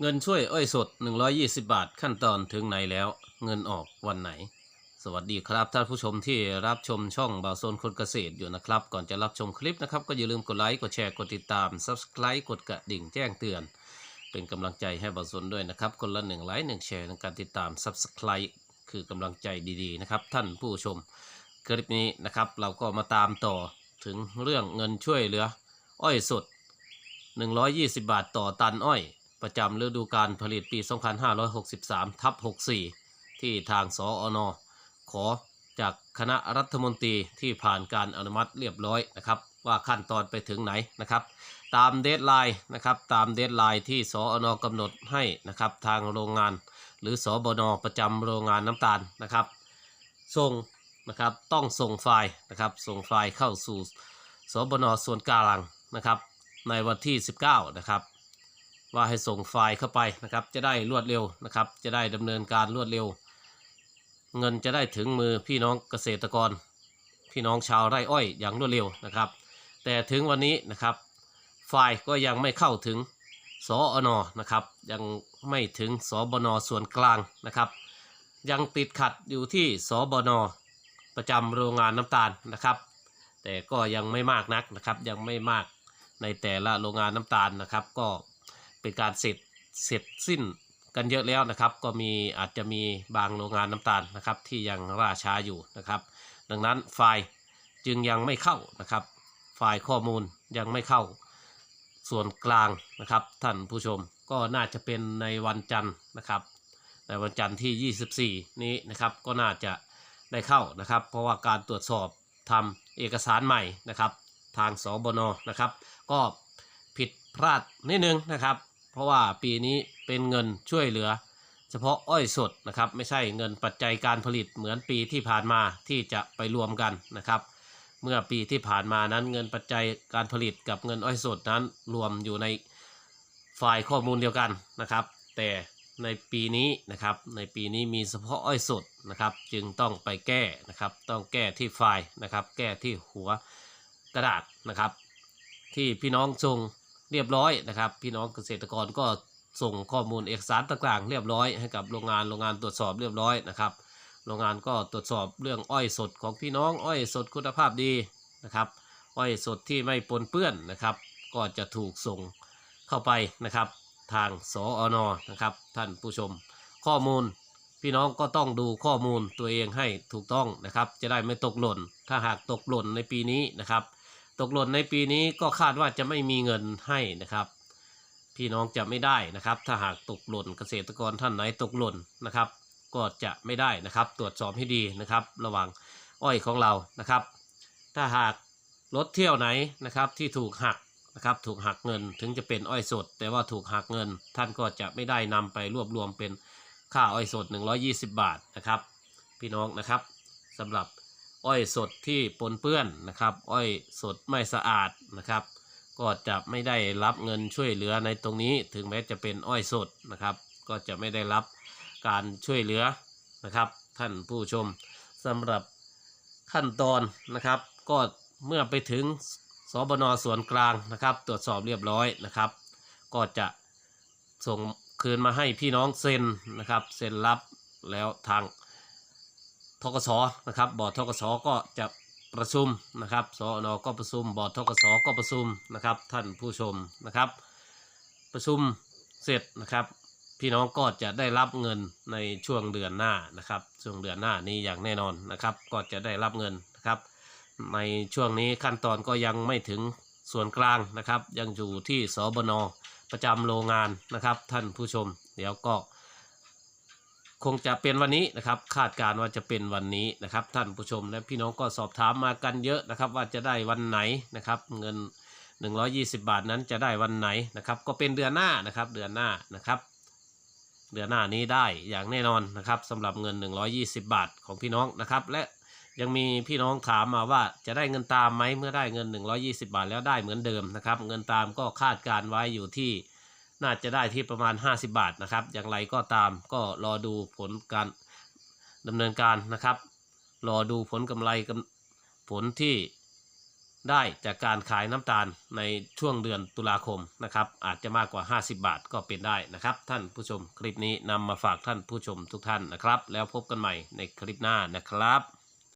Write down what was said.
เงินช่วยอ้อยสด 120 บาท ขั้นตอนถึงไหนแล้ว เงินออกวันไหน สวัสดีครับท่านผู้ชมที่รับชมช่องบ่าวโซนคนเกษตรอยู่นะครับ ก่อนจะรับชมคลิปนะครับ ก็อย่าลืมกดไลค์ กดแชร์ กดติดตาม Subscribe กดกระดิ่งแจ้งเตือน เป็นกำลังใจให้บ่าวโซนด้วยนะครับ คนละหนึ่งไลค์หนึ่งแชร์ในการติดตาม Subscribe คือกำลังใจดีๆนะครับท่านผู้ชม คลิปนี้นะครับเราก็มาตามต่อถึงเรื่องเงินช่วยเหลือ อ้อยสด 120 บาทต่อตันอ้อย ประจำฤดูการผลิตปี 2563 ทับ 64 ที่ทางสออนขอจากคณะรัฐมนตรีที่ผ่านการอนุมัติเรียบร้อยนะครับ ว่าขั้นตอนไปถึงไหนนะครับ ตามเดทไลน์นะครับตามเดทไลน์ที่สออนกำหนดให้นะครับทางโรงงาน หรือสอบนประจำโรงงานน้ำตาลนะครับส่งนะครับต้องส่งไฟล์นะครับส่งไฟล์เข้าสู่สบนส่วนกลางนะครับในวันที่ 19นะครับ ว่าให้ส่งไฟล์เข้าไปนะครับ จะได้รวดเร็วนะครับ จะได้ดำเนินการรวดเร็ว เงินจะได้ถึงมือพี่น้องเกษตรกร พี่น้องชาวไร่อ้อยอย่างรวดเร็วนะครับ แต่ถึงวันนี้นะครับ ไฟล์ก็ยังไม่เข้าถึงสอนนะครับ ยังไม่ถึงสบนส่วนกลางนะครับ ยังติดขัดอยู่ที่สบนประจำโรงงานน้ำตาลนะครับ แต่ก็ยังไม่มากนักนะครับ ยังไม่มากในแต่ละโรงงานน้ำตาลนะครับ ก็ เป็นการเสร็จเสร็จสิ้นกันเยอะแล้วนะครับ ก็มีอาจจะมีบางโรงงานน้ำตาลนะครับที่ยังล่าช้าอยู่นะครับ ดังนั้นไฟล์จึงยังไม่เข้านะครับ ไฟล์ข้อมูลยังไม่เข้าส่วนกลางนะครับ ท่านผู้ชมก็น่าจะเป็นในวันจันทร์นะครับ ในวันจันทร์ที่ 24 นี้นะครับก็น่าจะได้เข้านะครับ เพราะว่าการตรวจสอบทำเอกสารใหม่นะครับ ทางสบนนะครับ ก็ผิดพลาดนิดนึงนะครับ เพราะว่าปีนี้เป็นเงินช่วยเหลือ เฉพาะอ้อยสดนะครับ ไม่ใช่เงินปัจจัยการผลิตเหมือนปีที่ผ่านมาที่จะไปรวมกันนะครับ เมื่อปีที่ผ่านมานั้นเงินปัจจัยการผลิตกับเงินอ้อยสดนั้นรวมอยู่ในไฟล์ข้อมูลเดียวกันนะครับ แต่ในปีนี้นะครับในปีนี้มีเฉพาะอ้อยสดนะครับ จึงต้องไปแก้นะครับ ต้องแก้ที่ไฟล์นะครับ แก้ที่หัวกระดาษนะครับ ที่พี่น้องส่ง เรียบร้อยนะครับ พี่น้องเกษตรกรก็ส่งข้อมูลเอกสารต่างๆ เรียบร้อยให้กับโรงงานโรงงานตรวจสอบเรียบร้อยนะครับ โรงงานก็ตรวจสอบเรื่องอ้อยสดของพี่น้องอ้อยสดคุณภาพดีนะครับอ้อยสดที่ไม่ปนเปื้อนนะครับ ก็จะถูกส่งเข้าไปนะครับ ทางสออนนะครับ ท่านผู้ชม ข้อมูลพี่น้องก็ต้องดูข้อมูลตัวเองให้ถูกต้องนะครับ จะได้ไม่ตกหล่น ถ้าหากตกหล่นในปีนี้นะครับ ตกหล่นในปีนี้ก็คาดว่าจะไม่มีเงินให้นะครับ พี่น้องจะไม่ได้นะครับ ถ้าหากตกหล่นเกษตรกรท่านไหนตกหล่นนะครับ ก็จะไม่ได้นะครับ ตรวจสอบให้ดีนะครับ ระว่างอ้อยของเรานะครับ ถ้าหากรถเที่ยวไหนนะครับที่ถูกหักนะครับถูกหักเงินถึงจะเป็นอ้อยสด แต่ว่าถูกหักเงิน ท่านก็จะไม่ได้นำไปรวบรวมเป็นค่าอ้อยสด 120 บาทนะครับ พี่น้องนะครับสำหรับ อ้อยสดที่ปนเปื้อนนะครับ อ้อยสดไม่สะอาดนะครับ ก็จะไม่ได้รับเงินช่วยเหลือในตรงนี้ ถึงแม้จะเป็นอ้อยสดนะครับ ก็จะไม่ได้รับการช่วยเหลือนะครับ ท่านผู้ชมสำหรับขั้นตอนนะครับ ก็เมื่อไปถึงสบนส่วนกลางนะครับ ตรวจสอบเรียบร้อยนะครับ ก็จะส่งคืนมาให้พี่น้องเซ็นนะครับ เซ็นรับแล้วทาง ทกศนะครับบอร์ดทกศก็จะประชุมนะครับสอนก็ประชุมบอร์ดทกศก็ประชุมนะครับท่านผู้ชมนะครับ ประชุมเสร็จนะครับ พี่น้องก็จะได้รับเงินในช่วงเดือนหน้านะครับ ช่วงเดือนหน้านี้อย่างแน่นอนนะครับ ก็จะได้รับเงินนะครับ ในช่วงนี้ขั้นตอนก็ยังไม่ถึงส่วนกลางนะครับ ยังอยู่ที่สบนประจำโรงงานนะครับ ท่านผู้ชม เดี๋ยวก็ คงจะเป็นวันนี้นะครับคาดการณ์ว่าจะเป็นวันนี้นะครับ ท่านผู้ชมและพี่น้องก็สอบถามมากันเยอะนะครับ ว่าจะได้วันไหนนะครับ เงิน 120 บาทนั้นจะได้วันไหนนะครับ ก็เป็นเดือนหน้านะครับเดือนหน้านะครับ เดือนหน้านี้ได้อย่างแน่นอนนะครับสำหรับเงิน 120 บาทของพี่น้องนะครับ และยังมีพี่น้องถามมาว่าจะได้เงินตามไหมเมื่อได้เงิน 120 บาทแล้วได้เหมือนเดิมนะครับ เงินตามก็คาดการไว้อยู่ที่ น่าจะได้ที่ประมาณ 50 บาทนะครับ อย่างไรก็ตามก็รอดูผลการดำเนินการนะครับ รอดูผลกำไรผลที่ได้จากการขายน้ำตาลในช่วงเดือนตุลาคมนะครับ อาจจะมากกว่า 50 บาทก็เป็นได้นะครับ ท่านผู้ชมคลิปนี้นำมาฝากท่านผู้ชมทุกท่านนะครับ แล้วพบกันใหม่ในคลิปหน้านะครับ